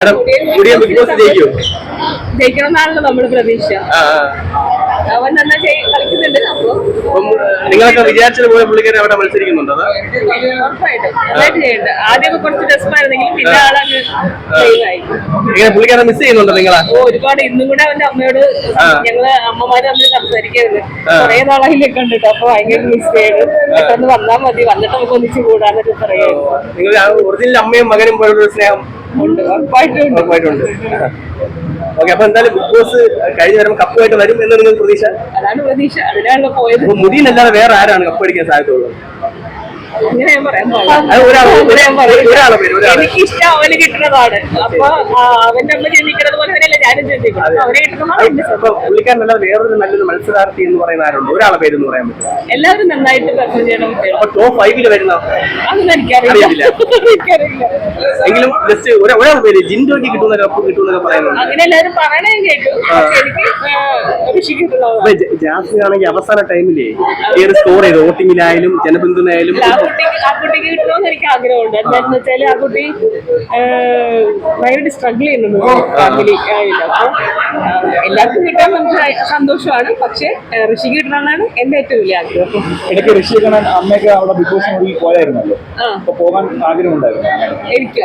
Madam പുതിയ big boss ജയിക്കും ജയിക്കണം എന്നാണല്ലോ നമ്മുടെ പ്രതീക്ഷ. അവൻ കളിക്കുന്നുണ്ട് അപ്പൊ നിങ്ങളൊക്കെ പുള്ളിക്കാരെ അവിടെ മത്സരിക്കുന്നുണ്ടോ? ഉറപ്പായിട്ടും. ആദ്യമൊക്കെ കുറച്ച് രസമായിരുന്നെങ്കിലും പിന്നെ ആളങ്ങ് പുള്ളിക്കാരെ മിസ് ചെയ്യുന്നുണ്ടോ നിങ്ങളെ? ഒരുപാട്. ഇന്നും കൂടെ അവന്റെ അമ്മയോട്. ഞങ്ങൾ അമ്മമാര് തമ്മിൽ സംസാരിക്കരുത് ആ. കുറെ നാളായില്ലേ കണ്ടിട്ട്. അപ്പൊ ഭയങ്കര മിസ് ചെയ്തു പെട്ടെന്ന് വന്നാ മതി. വന്നിട്ട് നമുക്ക് ഒന്നിച്ച് കൂടാന്നൊക്കെ പറയായിരുന്നു നിങ്ങൾ ഒറിജിനൽ അമ്മയും മകനും പോലുള്ള സ്നേഹം ഉറപ്പായിട്ടുണ്ട് ഓക്കെ അപ്പൊ എന്തായാലും ബിഗ് ബോസ് കഴിഞ്ഞ് വരുമ്പോൾ കപ്പുമായിട്ട് വരും എന്ന് നിങ്ങൾ പ്രതീക്ഷ? അതാണ് പ്രതീക്ഷ. അതിനാണല്ലോ പോയത്. മുടിയിലല്ലാതെ വേറെ ആരാണ് കപ്പ് അടിക്കാൻ സാധ്യതയുള്ളത്? എനിക്ക് ഇഷ്ടം അവന് കിട്ടുന്നതാണ്. അപ്പൊ അവന്റെ അമ്മ ചിന്തിക്കുന്നത് പോലെ തന്നെയല്ല ഞാനും ചിന്തിക്കുന്നത് അവനെ വേറൊരു നല്ലൊരു മത്സരാർത്ഥി എന്ന് പറയുന്ന ആരുണ്ട്? ഒരാളെ പേര് എന്ന് പറയാൻ പറ്റും എല്ലാവരും നന്നായിട്ട് പെർഫോം ചെയ്യണം ടോപ്പ് ഫൈവിൽ വരുന്ന അതൊന്നും എനിക്കറിയില്ല. അറിയില്ല. എനിക്കറിയില്ല. എങ്കിലും ജസ്റ്റ് ഒരാളെ പേര് ജിൻഡോക്ക് കിട്ടുന്ന കിട്ടുന്നൊക്കെ പറയുന്നത് അങ്ങനെ എല്ലാവരും പറയണേ കേട്ടു. എനിക്ക് ജാസ്മിൻ ആണെങ്കിൽ അവസാന ടൈമിലേ ഏത് സ്കോർ ചെയ്ത് വോട്ടിങ്ങിലായാലും ജനബന്ധുനായാലും ആ കുട്ടിക്ക് ആ കുട്ടിക്ക് കിട്ടണമെന്ന് എനിക്ക് ആഗ്രഹമുണ്ട്. എന്താണെന്ന് വെച്ചാൽ ആ കുട്ടി ഭയങ്കരമായിട്ട് സ്ട്രഗിൾ ചെയ്യുന്നുണ്ട് ഫാമിലി ആയില്ല അപ്പൊ ആ, എല്ലാവർക്കും കിട്ടാൻ നമുക്ക് സന്തോഷമാണ്. പക്ഷെ ഋഷി കിട്ടണമെന്നാണ് എന്റെ ഏറ്റവും വലിയ ആഗ്രഹം. ഇടയ്ക്ക് ഋഷി കാണാൻ അമ്മയൊക്കെ അവിടെ ബിഗ് ബോസ് മുറിയിൽ പോയായിരുന്നല്ലോ? അപ്പൊ പോകാൻ ആഗ്രഹമുണ്ടായിരുന്നു. എനിക്ക്?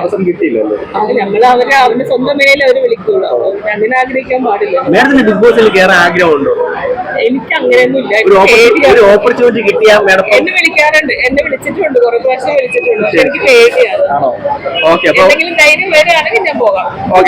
അവസരം കിട്ടിയില്ലല്ലോ. ഞങ്ങൾ അവരെ അവന്റെ സ്വന്തം നിലയിൽ അവർ വിളിക്കുള്ളൂ. അങ്ങനെ ആഗ്രഹിക്കാൻ പാടില്ല. മേഡത്തിന് ബിഗ് ബോസിൽ കയറാൻ ആഗ്രഹമുണ്ടോ? എനിക്ക് അങ്ങനെയൊന്നുമില്ല എനിക്ക് ഓപ്പർച്യൂണിറ്റി കിട്ടിയാൽ മേഡം എന്നെ വിളിക്കാറുണ്ട്. എന്നെ വിളിച്ചിട്ടുണ്ട്. കുറേ പ്രാവശ്യം വിളിച്ചിട്ടുണ്ട്. പക്ഷെ എനിക്ക് പേടിയാണ്. എന്തെങ്കിലും ധൈര്യം വരികയാണെങ്കിൽ ഞാൻ പോകാം. ഓക്കെ.